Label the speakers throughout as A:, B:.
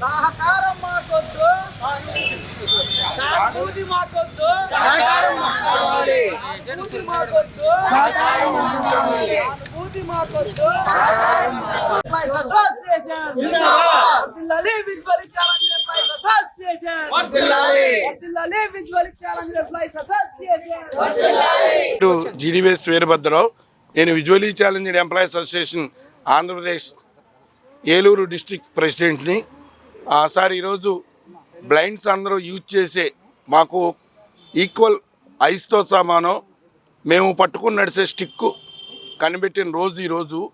A: సహకారం మాకొద్దు. సానుభూతి మాకొద్దు. సహకారం సానుభూతి మాకొద్దు. సహకారం సానుభూతి మాకొద్దు. సహకారం వర్దిల్లాలి విజ్వలించాలని ఫ్లై సక్సెస్ చేశారు వర్దిల్లాలి వర్దిల్లాలి విజ్వలించాలని ఫ్లై సక్సెస్ చేశారు
B: వర్దిల్లాలి జీడివేస్ వీరభద్రరావు నేను visually challenged employees association Andhra Pradesh Eluru district ప్రెసిడెంట్ని. ఆ, సార్ ఈరోజు బ్లైండ్స్ అందరూ యూజ్ చేసే మాకు ఈక్వల్ ఐస్తో సమానం. మేము పట్టుకుని నడిచే స్టిక్కు కనిపెట్టిన రోజు ఈరోజు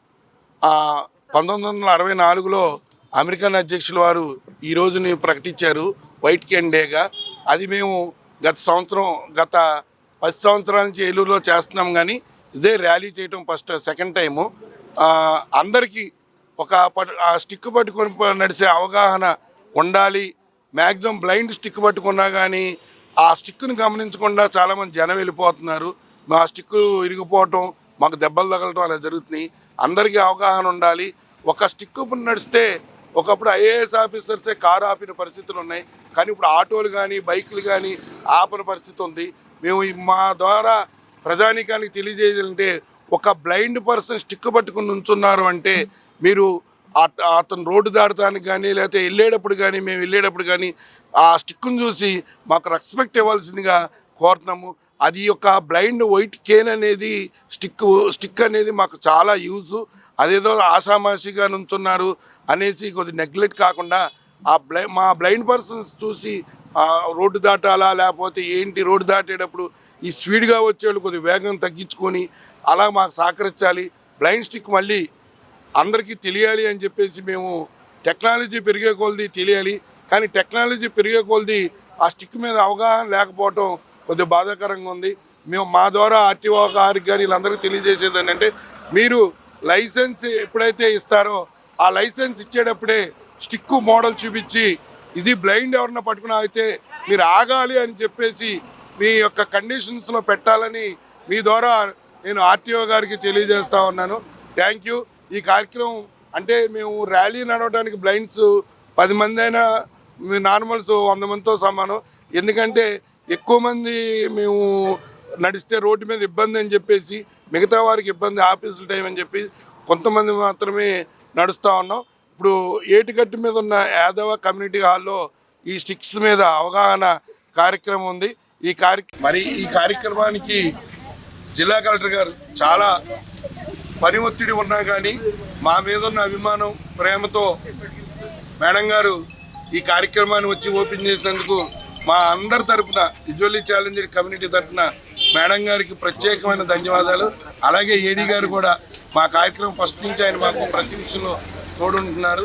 B: పంతొమ్మిది వందల అరవై నాలుగులో అమెరికన్ అధ్యక్షుల వారు ఈ రోజుని ప్రకటించారు వైట్ కెన్ డేగా. అది మేము గత సంవత్సరం గత పది సంవత్సరాల నుంచి ఏలూరులో చేస్తున్నాం కానీ ఇదే ర్యాలీ చేయటం ఫస్ట్ సెకండ్ టైము. అందరికీ ఒక పట్- ఆ స్టిక్ పట్టుకొని నడిచే అవగాహన ఉండాలి. మ్యాక్సిమం బ్లైండ్ స్టిక్ పట్టుకున్నా కానీ ఆ స్టిక్ను గమనించకుండా చాలామంది జనం వెళ్ళిపోతున్నారు. మా స్టిక్ ఇరిగిపోవటం మాకు దెబ్బలు తగలటం అలా జరుగుతున్నాయి అందరికీ అవగాహన ఉండాలి. ఒక స్టిక్ నడిస్తే ఒకప్పుడు ఐఏఎస్ ఆఫీసర్సే కారు ఆపిన పరిస్థితులు ఉన్నాయి. కానీ ఇప్పుడు ఆటోలు కానీ బైకులు కానీ ఆపిన పరిస్థితి ఉంది. మేము మా ద్వారా ప్రజానికానికి తెలియజేయాలంటే ఒక బ్లైండ్ పర్సన్ స్టిక్ పట్టుకుని ఉంచున్నారు అంటే మీరు అతను రోడ్డు దాటడానికి కానీ లేకపోతే వెళ్ళేటప్పుడు కానీ మేము వెళ్ళేటప్పుడు కానీ ఆ స్టిక్ను చూసి మాకు రెస్పెక్ట్ ఇవ్వాల్సిందిగా కోరుతున్నాము. అది యొక్క బ్లైండ్ వైట్ కేన్ అనేది స్టిక్ స్టిక్ అనేది మాకు చాలా యూజ్. అదేదో ఆషామాషిగా నుంచున్నారు అనేసి కొద్ది నెగ్లెక్ట్ కాకుండా ఆ బ్లై మా బ్లైండ్ పర్సన్స్ చూసి రోడ్డు దాటాలా లేకపోతే ఏంటి రోడ్డు దాటేటప్పుడు ఈ స్పీడ్గా వచ్చేవాళ్ళు కొద్దిగా వేగం తగ్గించుకొని అలా మాకు సహకరించాలి. బ్లైండ్ స్టిక్ మళ్ళీ అందరికీ తెలియాలి అని చెప్పేసి మేము టెక్నాలజీ పెరిగే కొలది తెలియాలి. కానీ టెక్నాలజీ పెరిగే కొలది ఆ స్టిక్ మీద అవగాహన లేకపోవటం కొద్దిగా బాధాకరంగా ఉంది. మేము మా ద్వారా ఆర్టీఓ గారికి కానీ వీళ్ళందరికీ తెలియజేసేది ఏంటంటే మీరు లైసెన్స్ ఎప్పుడైతే ఇస్తారో ఆ లైసెన్స్ ఇచ్చేటప్పుడే స్టిక్ మోడల్ చూపించి ఇది బ్లైండ్ ఎవరన్నా పట్టుకున్నా అయితే మీరు ఆగాలి అని చెప్పేసి మీ యొక్క కండిషన్స్లో పెట్టాలని మీ ద్వారా నేను ఆర్టీఓ గారికి తెలియజేస్తా ఉన్నాను. థ్యాంక్ యూ ఈ కార్యక్రమం అంటే మేము ర్యాలీ నడవడానికి బ్లైండ్స్ పది మంది అయినా నార్మల్స్ వంద మందితో సమానం. ఎందుకంటే ఎక్కువ మంది మేము నడిస్తే రోడ్డు మీద ఇబ్బంది అని చెప్పేసి మిగతా వారికి ఇబ్బంది ఆఫీసుల టైం అని చెప్పి కొంతమంది మాత్రమే నడుస్తూ ఉన్నాం. ఇప్పుడు ఏటిగట్టు మీద ఉన్న యాదవ కమ్యూనిటీ హాల్లో ఈ స్టిక్స్ మీద అవగాహన కార్యక్రమం ఉంది. ఈ కార్య మరి ఈ కార్యక్రమానికి జిల్లా కలెక్టర్ గారు చాలా పని ఒత్తిడి ఉన్నా కానీ మా మీద ఉన్న అభిమానం ప్రేమతో మేడం గారు ఈ కార్యక్రమాన్ని వచ్చి ఓపెన్ చేసినందుకు మా అందరి తరపున విజువల్లీ ఛాలెంజ్డ్ కమ్యూనిటీ తరఫున మేడం గారికి ప్రత్యేకమైన ధన్యవాదాలు. అలాగే ఏడీ గారు కూడా మా కార్యక్రమం ఫస్ట్ నుంచి ఆయన మాకు ప్రతి విషయంలో తోడుంటున్నారు.